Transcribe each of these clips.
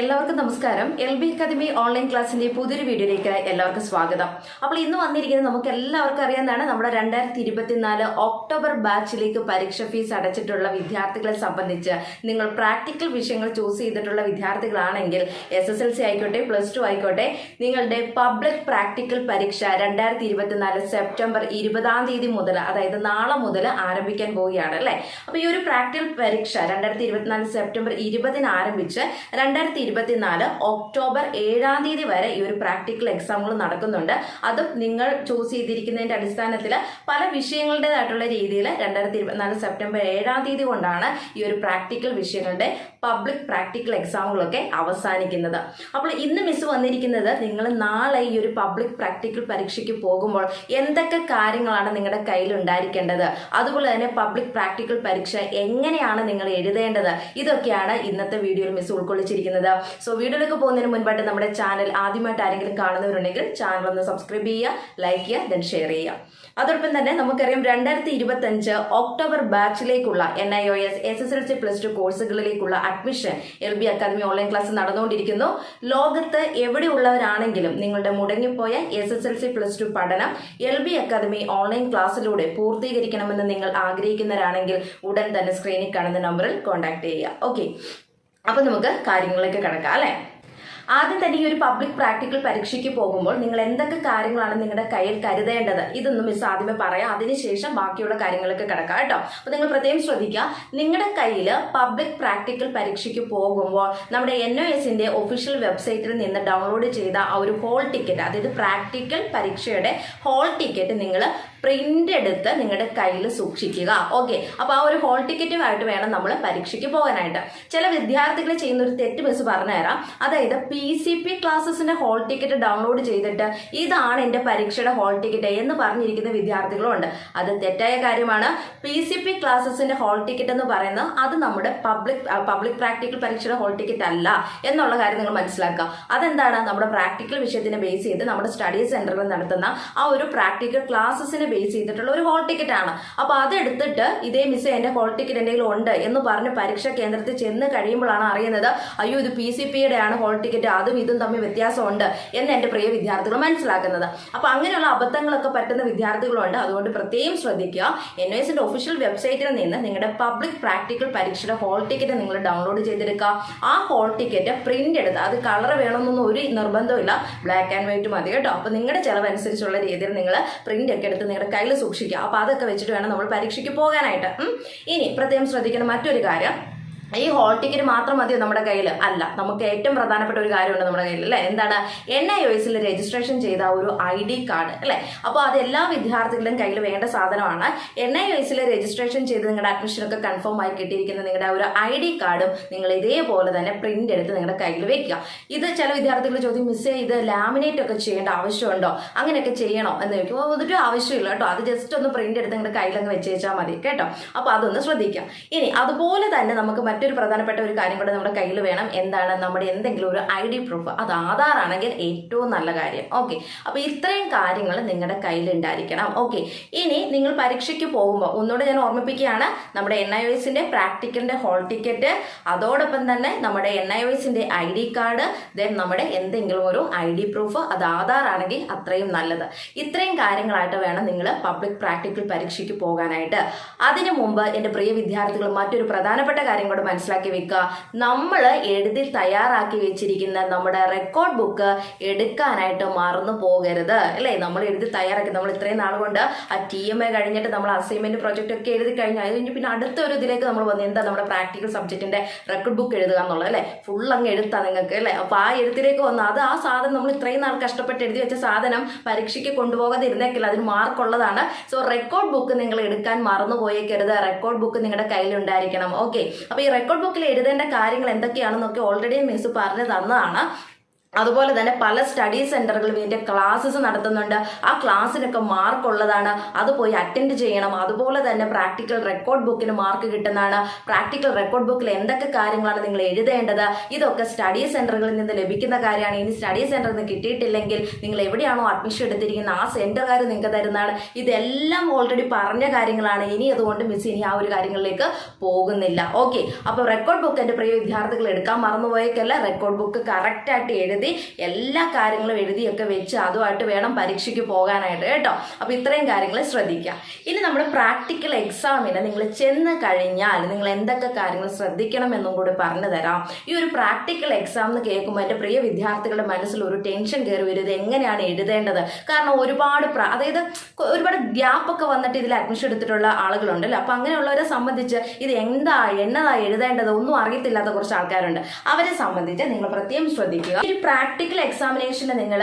എല്ലാവർക്കും നമസ്കാരം. L B academy online ക്ലാസ്സിന്റെ പുതിയൊരു വീഡിയോയിലേക്ക് എല്ലാവർക്കും സ്വാഗതം. അപ്പോൾ ഇന്ന് വന്നിരിക്കുന്നത് നമുക്ക് എല്ലാവർക്കും അറിയാവുന്നതാണ് നമ്മുടെ രണ്ടായിരത്തി ഇരുപത്തിനാല് ഒക്ടോബർ ബാച്ചിലേക്ക് പരീക്ഷ ഫീസ് അടച്ചിട്ടുള്ള വിദ്യാർത്ഥികളെ സംബന്ധിച്ച് നിങ്ങൾ പ്രാക്ടിക്കൽ വിഷയങ്ങൾ ചൂസ് ചെയ്തിട്ടുള്ള വിദ്യാർത്ഥികളാണെങ്കിൽ എസ് എസ് എൽ സി ആയിക്കോട്ടെ പ്ലസ് ടു ആയിക്കോട്ടെ നിങ്ങളുടെ പബ്ലിക് പ്രാക്ടിക്കൽ പരീക്ഷ രണ്ടായിരത്തി ഇരുപത്തിനാല് സെപ്റ്റംബർ ഇരുപതാം തീയതി മുതൽ അതായത് നാളെ മുതൽ ആരംഭിക്കാൻ പോവുകയാണ് അല്ലേ? അപ്പോൾ ഈ ഒരു പ്രാക്ടിക്കൽ പരീക്ഷ രണ്ടായിരത്തി ഇരുപത്തിനാല് സെപ്റ്റംബർ ഇരുപതിന് ആരംഭിച്ച് രണ്ടായിരത്തി ഇരുപത്തിനാല് ഒക്ടോബർ ഏഴാം തീയതി വരെ ഈ ഒരു പ്രാക്ടിക്കൽ എക്സാമുകൾ നടക്കുന്നുണ്ട്. അതും നിങ്ങൾ ചൂസ് ചെയ്തിരിക്കുന്നതിന്റെ അടിസ്ഥാനത്തിൽ പല വിഷയങ്ങളുടേതായിട്ടുള്ള രീതിയിൽ രണ്ടായിരത്തി ഇരുപത്തിനാല് സെപ്റ്റംബർ ഏഴാം തീയതി കൊണ്ടാണ് ഈ ഒരു പ്രാക്ടിക്കൽ വിഷയങ്ങളുടെ പബ്ലിക് പ്രാക്ടിക്കൽ എക്സാമുകളൊക്കെ അവസാനിക്കുന്നത്. അപ്പോൾ ഇന്ന് മിസ് വന്നിരിക്കുന്നത് നിങ്ങൾ നാളെ ഈ ഒരു പബ്ലിക് പ്രാക്ടിക്കൽ പരീക്ഷയ്ക്ക് പോകുമ്പോൾ എന്തൊക്കെ കാര്യങ്ങളാണ് നിങ്ങളുടെ കയ്യിൽ ഉണ്ടായിരിക്കേണ്ടത്? അതുപോലെ തന്നെ പബ്ലിക് പ്രാക്ടിക്കൽ പരീക്ഷ എങ്ങനെയാണ് നിങ്ങൾ എഴുതേണ്ടത്? ഇതൊക്കെയാണ് ഇന്നത്തെ വീഡിയോയിൽ മിസ് ഉൾക്കൊള്ളിച്ചിരിക്കുന്നത്. സോ വീഡിയോയിലേക്ക് പോകുന്നതിന് മുൻപായിട്ട് നമ്മുടെ ചാനൽ ആദ്യമായിട്ട് ആരെങ്കിലും കാണുന്നവരുണ്ടെങ്കിൽ ചാനൽ ഒന്ന് സബ്സ്ക്രൈബ് ചെയ്യുക ലൈക്ക് ചെയ്യുക ദെൻ ഷെയർ ചെയ്യുക. അതോടൊപ്പം തന്നെ നമുക്കറിയാം രണ്ടായിരത്തി ഇരുപത്തഞ്ച് October ബാച്ചിലേക്കുള്ള N I O S S S L C plus two കോഴ്സുകളിലേക്കുള്ള admission L B academy online class നടന്നുകൊണ്ടിരിക്കുന്നു. ലോകത്ത് എവിടെയുള്ളവരാണെങ്കിലും നിങ്ങളുടെ മുടങ്ങിപ്പോയ S S L C plus two പഠനം എൽ ബി അക്കാദമി ഓൺലൈൻ ക്ലാസ്സിലൂടെ പൂർത്തീകരിക്കണമെന്ന് നിങ്ങൾ ആഗ്രഹിക്കുന്നവരാണെങ്കിൽ ഉടൻ തന്നെ സ്ക്രീനിൽ കാണുന്ന നമ്പറിൽ കോൺടാക്ട് ചെയ്യുക. ഓക്കെ അപ്പൊ നമുക്ക് കാര്യങ്ങളിലേക്ക് കിടക്കാം അല്ലേ? ആദ്യം തന്നെ ഈ ഒരു പബ്ലിക് പ്രാക്ടിക്കൽ പരീക്ഷയ്ക്ക് പോകുമ്പോൾ നിങ്ങൾ എന്തൊക്കെ കാര്യങ്ങളാണ് നിങ്ങളുടെ കയ്യിൽ കരുതേണ്ടത്? ഇതൊന്നും മിസ് ആദ്യമേ പറയാം. അതിനുശേഷം ബാക്കിയുള്ള കാര്യങ്ങളൊക്കെ കിടക്കാം കേട്ടോ. അപ്പൊ നിങ്ങൾ പ്രത്യേകം ശ്രദ്ധിക്കുക. നിങ്ങളുടെ കയ്യിൽ പബ്ലിക് പ്രാക്ടിക്കൽ പരീക്ഷയ്ക്ക് പോകുമ്പോൾ നമ്മുടെ എൻ ഒ എസിന്റെ ഒഫീഷ്യൽ വെബ്സൈറ്റിൽ നിന്ന് ഡൗൺലോഡ് ചെയ്ത ആ ഒരു ഹോൾ ടിക്കറ്റ് അതായത് പ്രാക്ടിക്കൽ പരീക്ഷയുടെ ഹോൾ ടിക്കറ്റ് നിങ്ങൾ പ്രിന്റ് എടുത്ത് നിങ്ങളുടെ കയ്യിൽ സൂക്ഷിക്കുക. ഓക്കെ അപ്പൊ ആ ഒരു ഹോൾ ടിക്കറ്റുമായിട്ട് വേണം നമ്മൾ പരീക്ഷയ്ക്ക് പോകാനായിട്ട്. ചില വിദ്യാർത്ഥികൾ ചെയ്യുന്ന ഒരു തെറ്റ് മിസ് പറഞ്ഞുതരാം. അതായത് പി സി പി ക്ലാസ്സസിന്റെ ഹോൾ ടിക്കറ്റ് ഡൗൺലോഡ് ചെയ്തിട്ട് ഇതാണ് എന്റെ പരീക്ഷയുടെ ഹോൾ ടിക്കറ്റ് എന്ന് പറഞ്ഞിരിക്കുന്ന വിദ്യാർത്ഥികളുണ്ട്. അത് തെറ്റായ കാര്യമാണ്. പി സി പി ക്ലാസ്സസിന്റെ ഹോൾ ടിക്കറ്റ് എന്ന് പറയുന്നത് അത് നമ്മുടെ പബ്ലിക് പബ്ലിക് പ്രാക്ടിക്കൽ പരീക്ഷയുടെ ഹോൾ ടിക്കറ്റ് അല്ല എന്നുള്ള കാര്യം നിങ്ങൾ മനസ്സിലാക്കുക. അതെന്താണ്? നമ്മുടെ പ്രാക്ടിക്കൽ വിഷയത്തിനെ ബേസ് ചെയ്ത് നമ്മുടെ സ്റ്റഡി സെന്ററിൽ നടത്തുന്ന ആ ഒരു പ്രാക്ടിക്കൽ ക്ലാസ്സസിനെ ബേസ് ചെയ്തിട്ടുള്ള ഒരു ഹോൾ ടിക്കറ്റ് ആണ്. അപ്പോൾ അതെടുത്തിട്ട് ഇതേ മിസ് എന്റെ ഹോൾ ടിക്കറ്റ് എന്തെങ്കിലും ഉണ്ട് എന്ന് പറഞ്ഞ് പരീക്ഷാ കേന്ദ്രത്തിൽ ചെന്ന് കഴിയുമ്പോഴാണ് അറിയുന്നത് അയ്യോ ഇത് പി സി പിയുടെ ആണ് ഹോൾ ടിക്കറ്റ് അതും ഇതും തമ്മിൽ വ്യത്യാസമുണ്ട് എന്ന് എന്റെ പ്രിയ വിദ്യാർത്ഥികൾ മനസ്സിലാക്കുന്നത്. അപ്പോൾ അങ്ങനെയുള്ള അബദ്ധങ്ങളൊക്കെ പറ്റുന്ന വിദ്യാർത്ഥികളുണ്ട്. അതുകൊണ്ട് പ്രത്യേകം ശ്രദ്ധിക്കുക. എൻ എസിന്റെ ഒഫീഷ്യൽ വെബ്സൈറ്റിൽ നിന്ന് നിങ്ങളുടെ പബ്ലിക് പ്രാക്ടിക്കൽ പരീക്ഷയുടെ ഹോൾ ടിക്കറ്റ് നിങ്ങൾ ഡൗൺലോഡ് ചെയ്തെടുക്കുക. ആ ഹോൾ ടിക്കറ്റ് പ്രിന്റ് എടുത്ത് അത് കളർ വേണമെന്നൊന്നും ഒരു നിർബന്ധമില്ല ബ്ലാക്ക് ആൻഡ് വൈറ്റ് മതി കേട്ടോ. അപ്പോൾ നിങ്ങളുടെ ചിലവനുസരിച്ചുള്ള രീതിയിൽ നിങ്ങൾ പ്രിന്റ് ഒക്കെ എടുത്ത് നിങ്ങളുടെ കയ്യിൽ സൂക്ഷിക്കുക. അപ്പോൾ അതൊക്കെ വെച്ചിട്ട് വേണം നമ്മൾ പരീക്ഷയ്ക്ക് പോകാനായിട്ട്. ഇനി പ്രത്യേകം ശ്രദ്ധിക്കുന്ന മറ്റൊരു കാര്യം. ഈ ഹോൾ ടിക്കറ്റ് മാത്രം മതിയോ നമ്മുടെ കയ്യിൽ അല്ല നമുക്ക് ഏറ്റവും പ്രധാനപ്പെട്ട ഒരു കാര്യമുണ്ട് നമ്മുടെ കയ്യിൽ അല്ലേ? എന്താണ്? എൻ ഐ ഒ എസിൽ രജിസ്ട്രേഷൻ ചെയ്ത ഒരു ഐ ഡി കാർഡ് അല്ലേ? അപ്പോൾ അത് എല്ലാ വിദ്യാർത്ഥികളുടെയും കയ്യിൽ വേണ്ട സാധനമാണ്. എൻ ഐ ഒ എസിൽ രജിസ്ട്രേഷൻ ചെയ്ത് നിങ്ങളുടെ അഡ്മിഷനൊക്കെ കൺഫേം ആയി കിട്ടിയിരിക്കുന്ന നിങ്ങളുടെ ഒരു ഐ ഡി കാർഡും നിങ്ങൾ ഇതേപോലെ തന്നെ പ്രിന്റ് എടുത്ത് നിങ്ങളുടെ കയ്യിൽ വെക്കുക. ഇത് ചില വിദ്യാർത്ഥികൾ ചോദ്യം മിസ്സേ ഇത് ലാമിനേറ്റ് ഒക്കെ ചെയ്യേണ്ട ആവശ്യമുണ്ടോ? അങ്ങനെയൊക്കെ ചെയ്യണോ? എന്ന് ചോദിക്കും. അതൊരു ആവശ്യമില്ല കേട്ടോ. അത് ജസ്റ്റ് ഒന്ന് പ്രിന്റ് എടുത്ത് നിങ്ങളുടെ കയ്യിലങ്ങ് വെച്ചേച്ചാൽ മതി കേട്ടോ? അപ്പോൾ അതൊന്ന് ശ്രദ്ധിക്കാം ഇനി അതുപോലെ തന്നെ നമുക്ക് മറ്റൊരു പ്രധാനപ്പെട്ട ഒരു കാര്യം കൂടെ നമ്മുടെ കയ്യിൽ വേണം. എന്താണ്? നമ്മുടെ എന്തെങ്കിലും ഒരു ഐ ഡി പ്രൂഫ്. അത് ആധാർ ആണെങ്കിൽ ഏറ്റവും നല്ല കാര്യം. ഓക്കെ. അപ്പോൾ ഇത്രയും കാര്യങ്ങൾ നിങ്ങളുടെ കയ്യിൽ ഉണ്ടായിരിക്കണം. ഓക്കെ. ഇനി നിങ്ങൾ പരീക്ഷയ്ക്ക് പോകുമ്പോൾ ഒന്നുകൂടെ ഞാൻ ഓർമ്മിപ്പിക്കുകയാണ് നമ്മുടെ എൻ ഐ ഒസിന്റെ പ്രാക്ടിക്കലിന്റെ ഹോൾ ടിക്കറ്റ് അതോടൊപ്പം തന്നെ നമ്മുടെ എൻ ഐ ഒസിന്റെ ഐ ഡി കാർഡ് ദെൻ നമ്മുടെ എന്തെങ്കിലും ഒരു ഐ ഡി പ്രൂഫ് അത് ആധാർ ആണെങ്കിൽ അത്രയും നല്ലത്. ഇത്രയും കാര്യങ്ങളായിട്ട് വേണം നിങ്ങൾ പബ്ലിക് പ്രാക്ടിക്കൽ പരീക്ഷയ്ക്ക് പോകാനായിട്ട്. അതിനു മുമ്പ് എന്റെ പ്രിയ വിദ്യാർത്ഥികൾ മറ്റൊരു പ്രധാനപ്പെട്ട കാര്യം കൂടെ മനസ്സിലാക്കി വെക്കുക. നമ്മൾ എഴുതി തയ്യാറാക്കി വെച്ചിരിക്കുന്ന നമ്മുടെ റെക്കോർഡ് ബുക്ക് എടുക്കാനായിട്ട് മറന്നു പോകരുത്. അല്ലേ? നമ്മൾ എഴുതി തയ്യാറാക്കി. നമ്മൾ ഇത്രയും നാൾ കൊണ്ട് ആ ടി എം എ കഴിഞ്ഞിട്ട് നമ്മൾ അസൈൻമെന്റ് പ്രോജക്റ്റ് ഒക്കെ എഴുതി കഴിഞ്ഞാൽ അത് കഴിഞ്ഞ് പിന്നെ അടുത്ത ഒരു ഇതിലേക്ക് നമ്മൾ വന്ന് എന്താ നമ്മുടെ പ്രാക്ടിക്കൽ സബ്ജക്റ്റിന്റെ റെക്കോർഡ് ബുക്ക് എഴുതുക എന്നുള്ളത് അല്ലേ? ഫുൾ അങ്ങ് എഴുത്താ നിങ്ങൾക്ക് അല്ലേ? അപ്പോൾ ആ എഴുത്തിലേക്ക് വന്ന് അത് ആ സാധനം നമ്മൾ ഇത്രയും നാൾ കഷ്ടപ്പെട്ട് എഴുതി വെച്ച സാധനം പരീക്ഷയ്ക്ക് കൊണ്ടുപോകാതെ ഇരുന്നേക്കില്ല അതിന് മാർക്കുള്ളതാണ് സോ റെക്കോർഡ് ബുക്ക് നിങ്ങൾ എടുക്കാൻ മറന്നു പോയേക്കരുത് റെക്കോർഡ് ബുക്ക് നിങ്ങളുടെ കയ്യിലുണ്ടായിരിക്കണം. ഓക്കെ അപ്പോൾ ഈ റെക്കോർഡ് ബുക്കിൽ എഴുതേണ്ട കാര്യങ്ങൾ എന്തൊക്കെയാണെന്നൊക്കെ ഓൾറെഡി മിസ് പറഞ്ഞു തന്നതാണ്. അതുപോലെ തന്നെ പല സ്റ്റഡി സെന്ററുകളും ഇതിന്റെ ക്ലാസ്സസ് നടത്തുന്നുണ്ട്. ആ ക്ലാസ്സിനൊക്കെ മാർക്ക് ഉള്ളതാണ്. അത് പോയി അറ്റൻഡ് ചെയ്യണം. അതുപോലെ തന്നെ പ്രാക്ടിക്കൽ റെക്കോർഡ് ബുക്കിന് മാർക്ക് കിട്ടുന്നതാണ്. പ്രാക്ടിക്കൽ റെക്കോർഡ് ബുക്കിൽ എന്തൊക്കെ കാര്യങ്ങളാണ് നിങ്ങൾ എഴുതേണ്ടത്? ഇതൊക്കെ സ്റ്റഡി സെന്ററുകളിൽ നിന്ന് ലഭിക്കുന്ന കാര്യമാണ്. ഇനി സ്റ്റഡി സെന്ററിൽ നിന്ന് കിട്ടിയിട്ടില്ലെങ്കിൽ നിങ്ങൾ എവിടെയാണോ അഡ്മിഷൻ എടുത്തിരിക്കുന്നത് ആ സെന്ററുകാർ നിങ്ങൾക്ക് തരുന്നതാണ്. ഇതെല്ലാം ഓൾറെഡി പറഞ്ഞ കാര്യങ്ങളാണ്. ഇനി അതുകൊണ്ട് മിസ് ഇനി ആ ഒരു കാര്യങ്ങളിലേക്ക് പോകുന്നില്ല. ഓക്കെ അപ്പോൾ റെക്കോർഡ് ബുക്ക് എന്റെ പ്രിയ വിദ്യാർത്ഥികൾ എടുക്കാൻ മറന്നുപോയേക്കല്ല? റെക്കോർഡ് ബുക്ക് കറക്റ്റായിട്ട് എഴുതി എല്ലാ കാര്യങ്ങളും എഴുതിയൊക്കെ വെച്ച് അതുമായിട്ട് വേണം പരീക്ഷയ്ക്ക് പോകാനായിട്ട് കേട്ടോ? അപ്പോൾ ഇത്രയും കാര്യങ്ങൾ ശ്രദ്ധിക്കുക. ഇനി നമ്മുടെ പ്രാക്ടിക്കൽ എക്സാമിന് നിങ്ങൾ ചെന്ന് കഴിഞ്ഞാൽ നിങ്ങൾ എന്തൊക്കെ കാര്യങ്ങൾ ശ്രദ്ധിക്കണം എന്നും കൂടി പറഞ്ഞു തരാം. ഈ ഒരു പ്രാക്ടിക്കൽ എക്സാം എന്ന് കേൾക്കുമ്പോൾ എന്റെ പ്രിയ വിദ്യാർത്ഥികളുടെ മനസ്സിൽ ഒരു ടെൻഷൻ കയറി വരും. ഇത് എങ്ങനെയാണ് എഴുതേണ്ടത്? കാരണം ഒരുപാട് അതായത് ഒരുപാട് ഗ്യാപ്പ് ഒക്കെ വന്നിട്ട് ഇതിൽ അഡ്മിഷൻ എടുത്തിട്ടുള്ള ആളുകളുണ്ടല്ലോ. അപ്പം അങ്ങനെയുള്ളവരെ സംബന്ധിച്ച് ഇത് എന്താ എന്നതാ എഴുതേണ്ടത് ഒന്നും അറിയത്തില്ലാത്ത കുറച്ച് ആൾക്കാരുണ്ട്. അവരെ സംബന്ധിച്ച് നിങ്ങൾ പ്രത്യേകം ശ്രദ്ധിക്കുക. ഈ പ്രാക്ടിക്കൽ എക്സാമിനേഷന് നിങ്ങൾ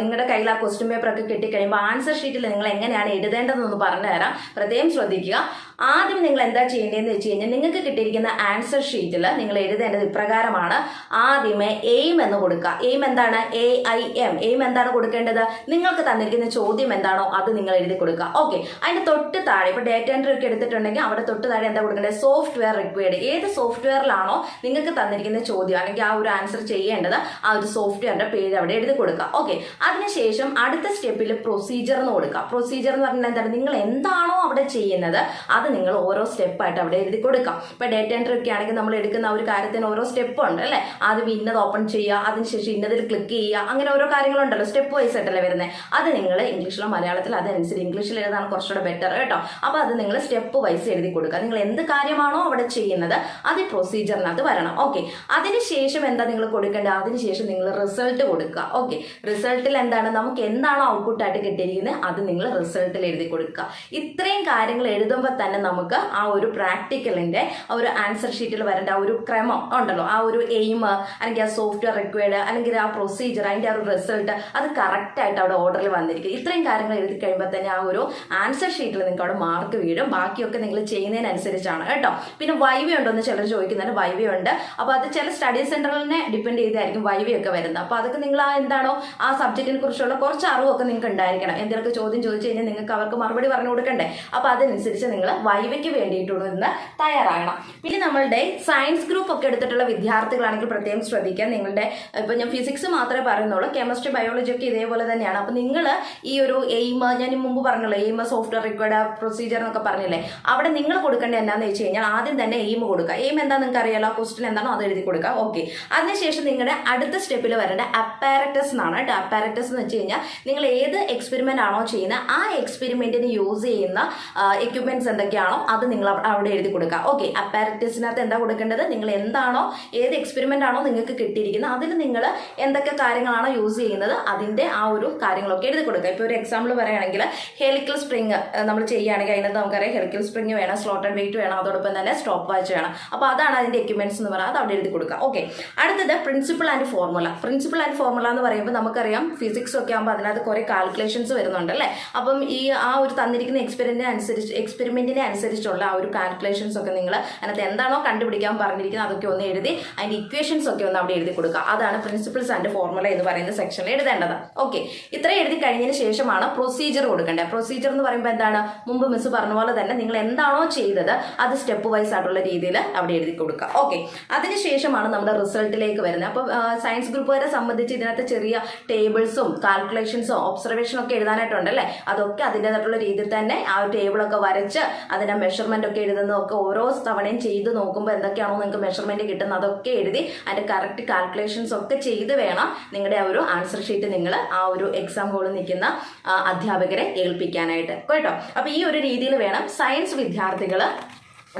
നിങ്ങളുടെ കയ്യിൽ ആ ക്വസ്റ്റ്യൻ പേപ്പർ ഒക്കെ കിട്ടിക്കഴിയുമ്പോൾ ആൻസർ ഷീറ്റിൽ നിങ്ങൾ എങ്ങനെയാണ് എഴുതേണ്ടതെന്ന് പറഞ്ഞു തരാം പ്രത്യേകം ശ്രദ്ധിക്കുക. ആദ്യം നിങ്ങൾ എന്താ ചെയ്യേണ്ടതെന്ന് വെച്ച് കഴിഞ്ഞാൽ നിങ്ങൾക്ക് കിട്ടിയിരിക്കുന്ന ആൻസർ ഷീറ്റിൽ നിങ്ങൾ എഴുതേണ്ടത് ഇപ്രകാരമാണ്. ആദ്യമേ എയിം എന്ന് കൊടുക്കുക. എയിം എന്താണ്? എ ഐ എം എയിം എന്താണ് കൊടുക്കേണ്ടത്? നിങ്ങൾക്ക് തന്നിരിക്കുന്ന ചോദ്യം എന്താണോ അത് നിങ്ങൾ എഴുതി കൊടുക്കുക. ഓക്കെ അതിന്റെ തൊട്ട് താഴെ ഇപ്പൊ ഡേറ്റ എൻട്രി ഒക്കെ എടുത്തിട്ടുണ്ടെങ്കിൽ അവിടെ തൊട്ട് താഴെ എന്താ കൊടുക്കേണ്ടത്? സോഫ്റ്റ്വെയർ റിക്വയർഡ് ഏത് സോഫ്റ്റ്വെയറിലാണോ നിങ്ങൾക്ക് തന്നിരിക്കുന്ന ചോദ്യം അല്ലെങ്കിൽ ആ ഒരു ആൻസർ ചെയ്യേണ്ടത് ആ ഒരു സോഫ്റ്റ്വെയറിന്റെ പേര് അവിടെ എഴുതി കൊടുക്കുക. ഓക്കെ അതിനുശേഷം അടുത്ത സ്റ്റെപ്പിൽ പ്രൊസീജിയർ എന്ന് കൊടുക്കുക. പ്രൊസീജിയർ എന്ന് പറഞ്ഞാൽ എന്താണ്? നിങ്ങൾ എന്താണോ അവിടെ ചെയ്യുന്നത് അത് നിങ്ങൾ ഓരോ സ്റ്റെപ്പായിട്ട് അവിടെ എഴുതി കൊടുക്കാം. ഇപ്പൊ ഡേറ്റ എൻട്രി ഒക്കെ ആണെങ്കിൽ നമ്മൾ എടുക്കുന്ന ഒരു കാര്യത്തിന് ഓരോ സ്റ്റെപ്പ് ഉണ്ട് അല്ലേ? ആദ്യം ഇന്നത് ഓപ്പൺ ചെയ്യുക അതിനുശേഷം ഇന്നതിൽ ക്ലിക്ക് ചെയ്യുക അങ്ങനെ ഓരോ കാര്യങ്ങളുണ്ടല്ലോ സ്റ്റെപ്പ് വൈസ് ആയിട്ടല്ലേ വരുന്നത് അത് നിങ്ങൾ ഇംഗ്ലീഷിലോ മലയാളത്തിലോ അതനുസരിച്ച് ഇംഗ്ലീഷിൽ എഴുതാണ് കുറച്ചുകൂടെ ബെറ്റർ കേട്ടോ. അപ്പോൾ അത് നിങ്ങൾ സ്റ്റെപ്പ് വൈസ് എഴുതി കൊടുക്കുക. നിങ്ങൾ എന്ത് കാര്യമാണോ അവിടെ ചെയ്യുന്നത് അത് പ്രൊസീജിയറിനകത്ത് വരണം. ഓക്കെ അതിനുശേഷം എന്താ നിങ്ങൾ കൊടുക്കേണ്ടത്? അതിനുശേഷം നിങ്ങൾ റിസൾട്ട് കൊടുക്കുക. ഓക്കെ റിസൾട്ടിൽ എന്താണ്? നമുക്ക് എന്താണോ ഔട്ട്പുട്ടായിട്ട് കിട്ടിയിരിക്കുന്നത് അത് നിങ്ങൾ റിസൾട്ടിൽ എഴുതി കൊടുക്കുക. ഇത്രയും കാര്യങ്ങൾ എഴുതുമ്പോൾ തന്നെ നമുക്ക് ആ ഒരു പ്രാക്ടിക്കലിന്റെ ആ ഒരു ആൻസർ ഷീറ്റിൽ വരേണ്ട ആ ഒരു ക്രമം ഉണ്ടല്ലോ. ആ ഒരു എയിം അല്ലെങ്കിൽ ആ സോഫ്റ്റ്വെയർ റിക്വയർഡ് അല്ലെങ്കിൽ ആ പ്രൊസീജിയർ അതിന്റെ ആ ഒരു റിസൾട്ട് അത് കറക്റ്റ് ആയിട്ട് അവിടെ ഓർഡറിൽ വന്നിരിക്കും. ഇത്രയും കാര്യങ്ങൾ എഴുതി കഴിയുമ്പോൾ തന്നെ ആ ഒരു ആൻസർ ഷീറ്റിൽ നിങ്ങൾക്ക് അവിടെ മാർക്ക് വീഴും. ബാക്കിയൊക്കെ നിങ്ങൾ ചെയ്യുന്നതിനനുസരിച്ചാണ് കേട്ടോ. പിന്നെ വൈവ ഉണ്ടോ എന്ന് ചിലർ ചോദിക്കുന്നുണ്ട്. വൈവ ഉണ്ട്. അപ്പോൾ അത് ചില സ്റ്റഡി സെന്ററിനെ ഡിപ്പെൻഡ് ചെയ്തായിരിക്കും വൈവയൊക്കെ വരുന്നത്. അപ്പോൾ അതൊക്കെ നിങ്ങൾ ആ എന്താണോ ആ സബ്ജക്റ്റിനെ കുറിച്ചുള്ള കുറച്ച് അറിവൊക്കെ നിങ്ങൾക്ക് ഉണ്ടായിരിക്കണം. എന്തെങ്കിലുമൊക്കെ ചോദ്യം ചോദിച്ചു കഴിഞ്ഞാൽ നിങ്ങൾക്ക് അവർക്ക് മറുപടി പറഞ്ഞു കൊടുക്കണ്ടേ? അപ്പോൾ അതനുസരിച്ച് നിങ്ങൾ വൈവയ്ക്ക് വേണ്ടിയിട്ടുള്ള ഇന്ന് തയ്യാറാകണം. പിന്നെ നമ്മളുടെ സയൻസ് ഗ്രൂപ്പ് ഒക്കെ എടുത്തിട്ടുള്ള വിദ്യാർത്ഥികളാണെങ്കിൽ പ്രത്യേകം ശ്രദ്ധിക്കുക. നിങ്ങളുടെ ഇപ്പൊ ഞാൻ ഫിസിക്സ് മാത്രമേ പറയുന്നുള്ളൂ. കെമിസ്ട്രി ബയോളജി ഒക്കെ ഇതേപോലെ തന്നെയാണ്. അപ്പൊ നിങ്ങൾ ഈ ഒരു എയിം ഞാൻ മുമ്പ് പറഞ്ഞല്ലോ എയിം സോഫ്റ്റ്വെയർ റിക്വയർഡ് പ്രൊസീജിയർ എന്നൊക്കെ പറഞ്ഞില്ലേ അവിടെ നിങ്ങൾ കൊടുക്കേണ്ടത് എന്താണെന്ന് വെച്ച് കഴിഞ്ഞാൽ ആദ്യം തന്നെ എയിം കൊടുക്കുക. എയിം എന്താ നിങ്ങൾക്ക് അറിയാലോ? ക്വസ്റ്റൻ എന്താണോ അത് എഴുതി കൊടുക്കുക. ഓക്കെ അതിനുശേഷം നിങ്ങളുടെ അടുത്ത സ്റ്റെപ്പിൽ വരേണ്ട അപ്പാരറ്റസ് എന്നാണ് കേട്ടോ. അപ്പാരറ്റസ് എന്ന് വെച്ച് കഴിഞ്ഞാൽ നിങ്ങൾ ഏത് എക്സ്പെരിമെന്റ് ആണോ ചെയ്യുന്നത് ആ എക്സ്പെരിമെന്റിന് യൂസ് ചെയ്യുന്ന എക്യുപ്മെന്റ്സ് എന്തൊക്കെയാണോ അത് നിങ്ങൾ അവിടെ എഴുതി കൊടുക്കുക. ഓക്കെ അപ്പാരറ്റസിനകത്ത് എന്താ കൊടുക്കേണ്ടത്? നിങ്ങൾ എന്താണോ ഏത് എക്സ്പെരിമെന്റ് ആണോ നിങ്ങൾക്ക് കിട്ടിയിരിക്കുന്നത് അതിൽ നിങ്ങൾ എന്തൊക്കെ കാര്യങ്ങളാണോ യൂസ് ചെയ്യുന്നത് അതിന്റെ ആ ഒരു കാര്യങ്ങളൊക്കെ എഴുതി കൊടുക്കുക. ഇപ്പോൾ ഒരു എക്സാമ്പിൾ പറയുകയാണെങ്കിൽ ഹെലിക്കൽ സ്പ്രിങ് നമ്മൾ ചെയ്യുകയാണെങ്കിൽ അതിനകത്ത് നമുക്കറിയാം ഹെലിക്കൽ സ്പ്രിങ് വേണം സ്ലോട്ടഡ് വെയിറ്റ് വേണം അതോടൊപ്പം തന്നെ സ്റ്റോപ്പ് വാച്ച് വേണം. അപ്പോൾ അതാണ് അതിന്റെ എക്യുപ്മെന്റ്സ് എന്ന് പറയുന്നത്. അവിടെ എഴുതി കൊടുക്കുക. ഓക്കെ അടുത്തത് principle and formula principle and formula എന്ന് പറയുമ്പോൾ നമുക്കറിയാം ഫിസിക്സ് ഒക്കെ ആകുമ്പോൾ അതിനകത്ത് കുറേ കാൽക്കുലേഷൻസ് വരുന്നുണ്ട് അല്ലേ? അപ്പം ഈ ആ ഒരു തന്നിരിക്കുന്ന എക്സ്പെരിമെന്റിനെ അനുസരിച്ച് എക്സ്പെരിമെന്റിനെ അനുസരിച്ചുള്ള ആ ഒരു കാൽക്കുലേഷൻസ് ഒക്കെ നിങ്ങൾ അതിനകത്ത് എന്താണോ കണ്ടുപിടിക്കാൻ പറഞ്ഞിരിക്കുന്നത് അതൊക്കെ ഒന്ന് എഴുതി അതിന്റെ ഇക്വേഷൻസ് ഒക്കെ ഒന്ന് അവിടെ എഴുതി കൊടുക്കുക. അതാണ് പ്രിൻസിപ്പിൾസ് ആൻഡ് ഫോർമുല എന്ന് പറയുന്ന സെക്ഷനിൽ എഴുതേണ്ടത്. ഓക്കെ ഇത്ര എഴുതി കഴിഞ്ഞതിന് ശേഷമാണ് പ്രൊസീജിയർ കൊടുക്കേണ്ടത്. പ്രൊസീജിയർ എന്ന് പറയുമ്പോൾ എന്താണ്? മുമ്പ് മിസ് പറഞ്ഞ പോലെ തന്നെ നിങ്ങൾ എന്താണോ ചെയ്തത് അത് സ്റ്റെപ്പ് വൈസ് ആയിട്ടുള്ള രീതിയിൽ അവിടെ എഴുതി കൊടുക്കുക. ഓക്കെ അതിനുശേഷമാണ് നമ്മുടെ റിസൾട്ടിലേക്ക് വരുന്നത്. അപ്പോൾ സയൻസ് ഗ്രൂപ്പുകാരെ സംബന്ധിച്ച് ഇതിനകത്ത് ചെറിയ ടേബിൾസും കാൽക്കുലേഷൻസും ഒബ്സർവേഷനും ഒക്കെ എഴുതാനായിട്ടുണ്ട് അല്ലേ? അതൊക്കെ അതിന്റെതായിട്ടുള്ള രീതിയിൽ തന്നെ ആ ഒരു ടേബിളൊക്കെ വരച്ച് അതിന്റെ മെഷർമെന്റ് ഒക്കെ എഴുതുന്നതൊക്കെ ഓരോ തവണയും ചെയ്ത് നോക്കുമ്പോൾ എന്തൊക്കെയാണോ നിങ്ങൾക്ക് മെഷർമെന്റ് കിട്ടുന്നത് അതൊക്കെ എഴുതി അതിന്റെ കറക്റ്റ് കാൽക്കുലേഷൻസ് ഒക്കെ ചെയ്ത് വേണം നിങ്ങളുടെ ആ ഒരു ആൻസർ ഷീറ്റ് നിങ്ങൾ ആ ഒരു എക്സാം ഹോളിൽ നിൽക്കുന്ന അധ്യാപകരെ ഏൽപ്പിക്കാനായിട്ട്. കേട്ടോ? അപ്പോൾ ഈ ഒരു രീതിയിൽ വേണം സയൻസ് വിദ്യാർത്ഥികൾ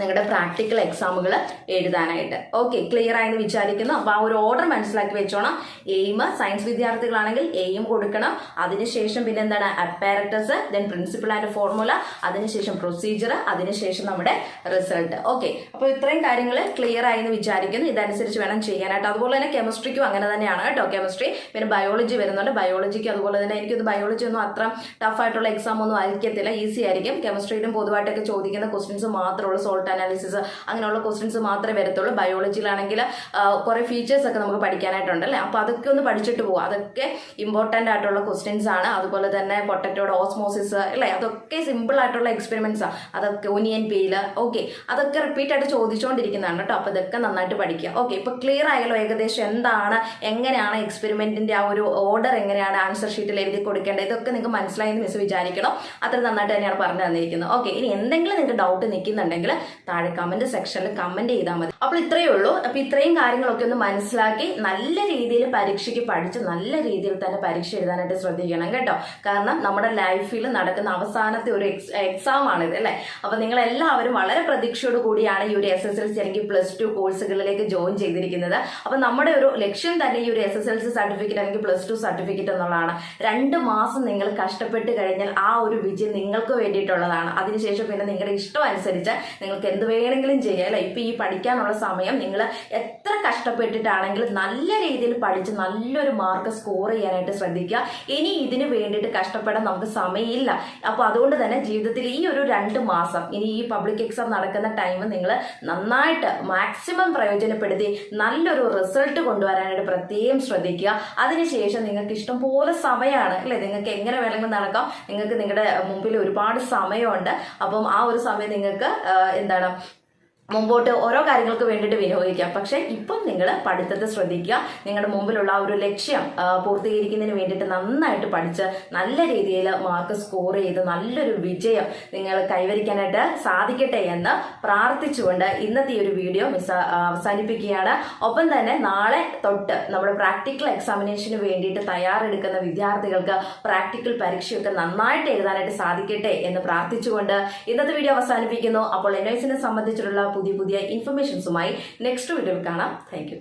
നിങ്ങളുടെ പ്രാക്ടിക്കൽ എക്സാമുകൾ എഴുതാനായിട്ട്. ഓക്കെ ക്ലിയർ ആയെന്ന് വിചാരിക്കുന്നു. അപ്പോൾ ആ ഒരു ഓർഡർ മനസ്സിലാക്കി വെച്ചോണം. എയിം സയൻസ് വിദ്യാർത്ഥികളാണെങ്കിൽ എയിം കൊടുക്കണം. അതിനുശേഷം പിന്നെ എന്താണ്? Apparatus then principle and formula അതിനുശേഷം പ്രൊസീജിയർ അതിനുശേഷം നമ്മുടെ റിസൾട്ട് ഓക്കെ അപ്പോൾ ഇത്രയും കാര്യങ്ങൾ ക്ലിയർ ആയെന്ന് വിചാരിക്കുന്നു. ഇതനുസരിച്ച് വേണം ചെയ്യാനായിട്ട്. അതുപോലെ തന്നെ കെമിസ്ട്രിക്കും അങ്ങനെ തന്നെയാണ് കേട്ടോ കെമിസ്ട്രി പിന്നെ ബയോളജി വരുന്നുണ്ട്. ബയോളജിക്ക് അതുപോലെ തന്നെ എനിക്കൊന്ന് ബയോളജി ഒന്നും അത്ര ടഫ് ആയിട്ടുള്ള എക്സാം ഒന്നും ആയിരിക്കത്തില്ല. ഈസി ആയിരിക്കും. കെമിസ്ട്രിയിലും പൊതുവായിട്ടൊക്കെ ചോദിക്കുന്ന ക്വസ്റ്റ്യൻസ് മാത്രമുള്ള ഉള്ളൂ. സോട്ട് അനാലിസിസ് അങ്ങനെയുള്ള ക്വസ്റ്റ്യൻസ് മാത്രമേ വരത്തുള്ളൂ. ബയോളജിയിലാണെങ്കിൽ കുറേ ഫീച്ചേഴ്സ് ഒക്കെ നമുക്ക് പഠിക്കാനായിട്ടുണ്ട് അല്ലേ? അപ്പോൾ അതൊക്കെ ഒന്ന് പഠിച്ചിട്ട് പോകും അതൊക്കെ ഇമ്പോർട്ടന്റ് ആയിട്ടുള്ള ക്വസ്റ്റ്യൻസ് ആണ്. അതുപോലെ തന്നെ പൊട്ടറ്റോയുടെ ഓസ്മോസിസ് അല്ലേ? അതൊക്കെ സിമ്പിൾ ആയിട്ടുള്ള എക്സ്പെരിമെന്റ്സ് ആണ് അതൊക്കെ ഒനിയൻ പീൽ ഓക്കെ അതൊക്കെ റിപ്പീറ്റ് ആയിട്ട് ചോദിച്ചുകൊണ്ടിരിക്കുന്നതാണ് കേട്ടോ. അപ്പോൾ ഇതൊക്കെ നന്നായിട്ട് പഠിക്കുക. ഓക്കെ ഇപ്പോൾ ക്ലിയർ ആയല്ലോ ഏകദേശം എന്താണ് എങ്ങനെയാണ് എക്സ്പെരിമെന്റിന്റെ ആ ഒരു ഓർഡർ എങ്ങനെയാണ് ആൻസർ ഷീറ്റിൽ എഴുതി കൊടുക്കേണ്ടത്? ഇതൊക്കെ നിങ്ങൾക്ക് മനസ്സിലായെന്ന് മിസ് വിചാരിക്കണം. അത്ര നന്നായിട്ട് തന്നെയാണ് പറഞ്ഞു തന്നിരിക്കുന്നത്. ഓക്കെ ഇനി എന്തെങ്കിലും നിങ്ങൾക്ക് ഡൗട്ട് നിൽക്കുന്നുണ്ടെങ്കിൽ താഴെ കമന്റ് സെക്ഷനിൽ കമന്റ് ചെയ്താൽ മതി. അപ്പോൾ ഇത്രയേ ഉള്ളൂ. അപ്പോൾ ഇത്രയും കാര്യങ്ങളൊക്കെ ഒന്ന് മനസ്സിലാക്കി നല്ല രീതിയിൽ പരീക്ഷയ്ക്ക് പഠിച്ച് നല്ല രീതിയിൽ തന്നെ പരീക്ഷ എഴുതാനായിട്ട് ശ്രദ്ധിക്കണം കേട്ടോ. കാരണം നമ്മുടെ ലൈഫിൽ നടക്കുന്ന അവസാനത്തെ ഒരു എക്സാം ആണിത് അല്ലേ? അപ്പോൾ നിങ്ങൾ എല്ലാവരും വളരെ പ്രതീക്ഷയോട് കൂടിയാണ് ഈ ഒരു എസ് എസ് എൽ സി അല്ലെങ്കിൽ പ്ലസ് ടു കോഴ്സുകളിലേക്ക് ജോയിൻ ചെയ്തിരിക്കുന്നത്. അപ്പോൾ നമ്മുടെ ഒരു ലക്ഷ്യം തന്നെ ഈ ഒരു S S L C certificate അല്ലെങ്കിൽ പ്ലസ് ടു സർട്ടിഫിക്കറ്റ് എന്നുള്ളതാണ്. രണ്ട് മാസം നിങ്ങൾ കഷ്ടപ്പെട്ട് കഴിഞ്ഞാൽ ആ ഒരു വിജയം നിങ്ങൾക്ക് വേണ്ടിയിട്ടുള്ളതാണ്. അതിനുശേഷം പിന്നെ നിങ്ങളുടെ ഇഷ്ടം അനുസരിച്ച് നിങ്ങൾക്ക് എന്ത് വേണമെങ്കിലും ചെയ്യാം അല്ലെ? ഇപ്പൊ ഈ പഠിക്കാനുള്ള സമയം നിങ്ങൾ എത്ര കഷ്ടപ്പെട്ടിട്ടാണെങ്കിലും നല്ല രീതിയിൽ പഠിച്ച് നല്ലൊരു മാർക്ക് സ്കോർ ചെയ്യാനായിട്ട് ശ്രദ്ധിക്കുക. ഇനി ഇതിന് വേണ്ടിയിട്ട് കഷ്ടപ്പെടാൻ നമുക്ക് സമയമില്ല. അപ്പോൾ അതുകൊണ്ട് തന്നെ ജീവിതത്തിൽ ഈ ഒരു രണ്ട് മാസം ഇനി ഈ പബ്ലിക് എക്സാം നടക്കുന്ന ടൈം നിങ്ങൾ നന്നായിട്ട് മാക്സിമം പ്രയോജനപ്പെടുത്തി നല്ലൊരു റിസൾട്ട് കൊണ്ടുവരാനായിട്ട് പ്രത്യേകം ശ്രദ്ധിക്കുക. അതിനുശേഷം നിങ്ങൾക്ക് ഇഷ്ടം പോലെ സമയമാണ് അല്ലേ? നിങ്ങൾക്ക് എങ്ങനെ വേണമെങ്കിലും നടക്കാം. നിങ്ങൾക്ക് നിങ്ങളുടെ മുമ്പിൽ ഒരുപാട് സമയമുണ്ട്. അപ്പം ആ ഒരു സമയം നിങ്ങൾക്ക് എന്താണ് മുമ്പോട്ട് ഓരോ കാര്യങ്ങൾക്ക് വേണ്ടിയിട്ട് വിനിയോഗിക്കാം. പക്ഷേ ഇപ്പം നിങ്ങൾ പഠിത്തത്തെ ശ്രദ്ധിക്കുക. നിങ്ങളുടെ മുമ്പിലുള്ള ആ ഒരു ലക്ഷ്യം പൂർത്തീകരിക്കുന്നതിന് വേണ്ടിയിട്ട് നന്നായിട്ട് പഠിച്ച് നല്ല രീതിയിൽ മാർക്ക് സ്കോർ ചെയ്ത് നല്ലൊരു വിജയം നിങ്ങൾ കൈവരിക്കാനായിട്ട് സാധിക്കട്ടെ എന്ന് പ്രാർത്ഥിച്ചുകൊണ്ട് ഇന്നത്തെ ഈ ഒരു വീഡിയോ മിസ് അവസാനിപ്പിക്കുകയാണ്. ഒപ്പം തന്നെ നാളെ തൊട്ട് നമ്മുടെ പ്രാക്ടിക്കൽ എക്സാമിനേഷന് വേണ്ടിയിട്ട് തയ്യാറെടുക്കുന്ന വിദ്യാർത്ഥികൾക്ക് പ്രാക്ടിക്കൽ പരീക്ഷയൊക്കെ നന്നായിട്ട് എഴുതാനായിട്ട് സാധിക്കട്ടെ എന്ന് പ്രാർത്ഥിച്ചുകൊണ്ട് ഇന്നത്തെ വീഡിയോ അവസാനിപ്പിക്കുന്നു. അപ്പോൾ എൻ സംബന്ധിച്ചിട്ടുള്ള പുതിയ പുതിയ ഇൻഫർമേഷൻസുമായി നെക്സ്റ്റ് വീഡിയോയിൽ കാണാം. താങ്ക്